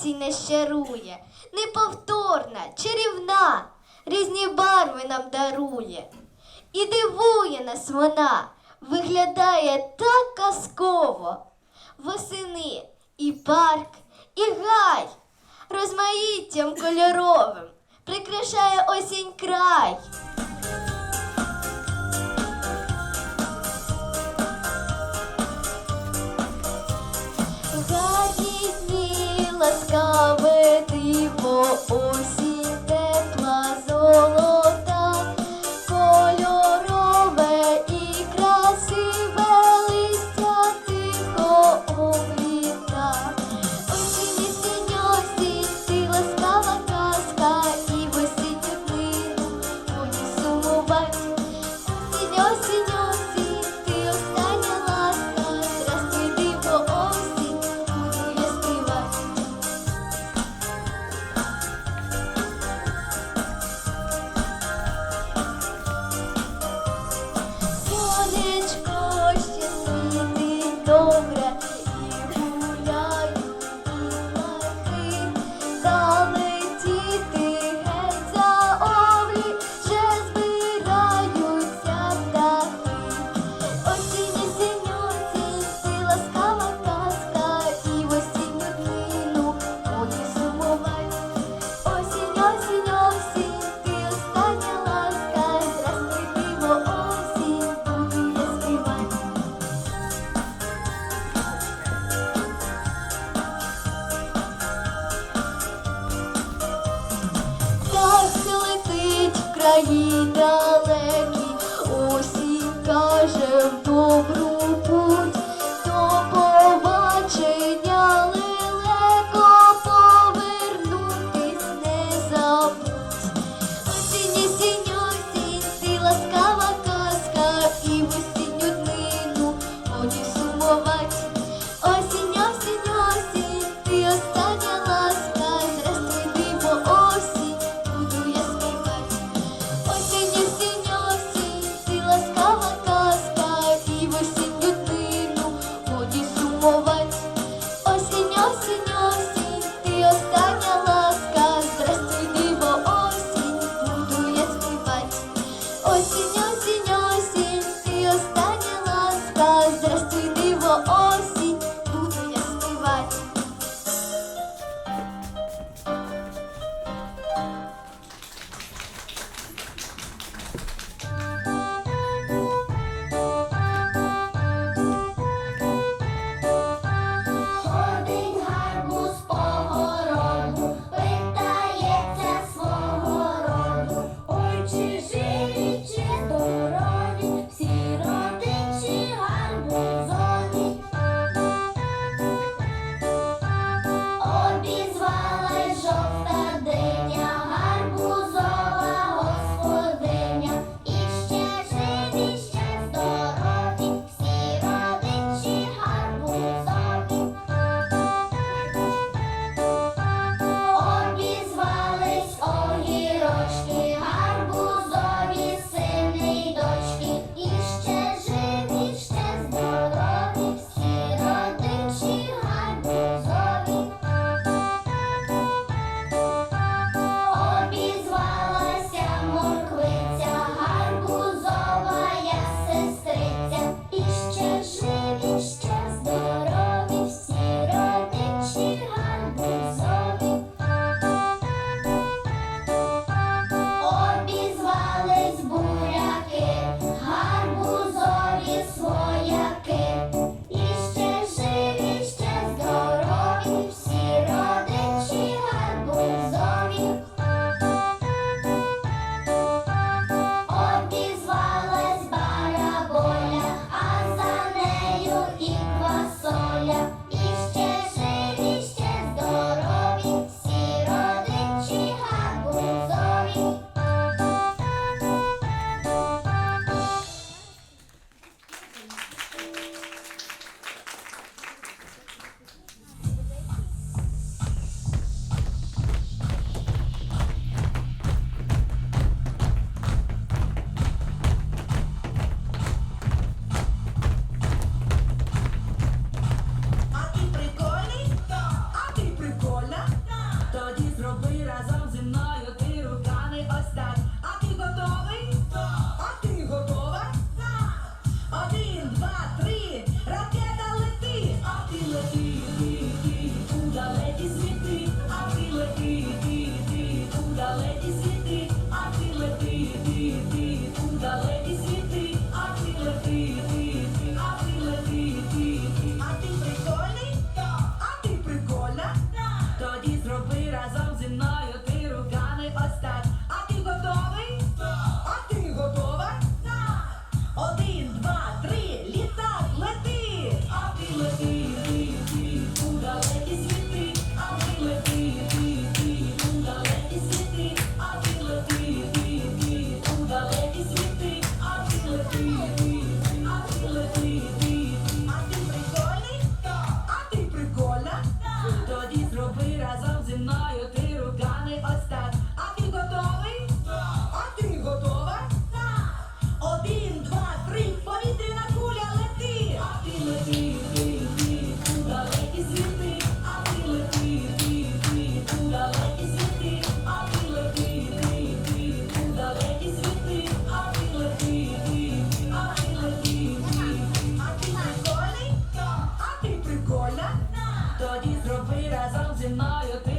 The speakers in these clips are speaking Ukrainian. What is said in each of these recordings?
осінь не щарує, неповторна, чарівна, різні барви нам дарує. І дивує нас вона, виглядає так казково. Восени і парк, і гай розмаїттям кольоровим прикрашає осінь край. ласкаве диво осінь тепла золота. тоді зроби разом зі мною ти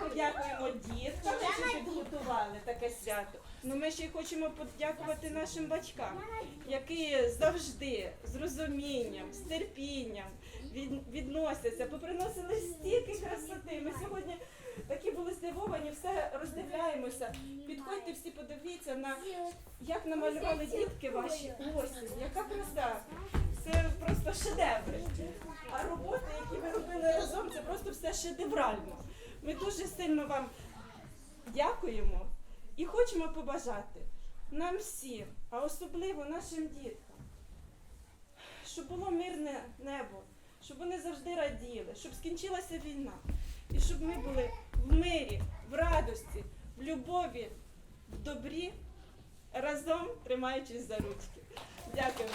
Свою чергу дякуємо діткам, що підготували таке свято. Ну ми ще й хочемо подякувати нашим батькам, які завжди з розумінням, з терпінням від- відносяться, поприносили стільки красоти. Ми сьогодні такі були здивовані, все роздивляємося. Підходьте всі, подивіться на як намалювали дітки ваші осінь, яка краса. Це просто шедеври. А роботи, які ви робили разом, це просто все шедеврально. Ми дуже сильно вам дякуємо і хочемо побажати нам всім, а особливо нашим діткам, щоб було мирне небо, щоб вони завжди раділи, щоб скінчилася війна, і щоб ми були в мирі, в радості, в любові, в добрі, разом тримаючись за ручки. Дякую.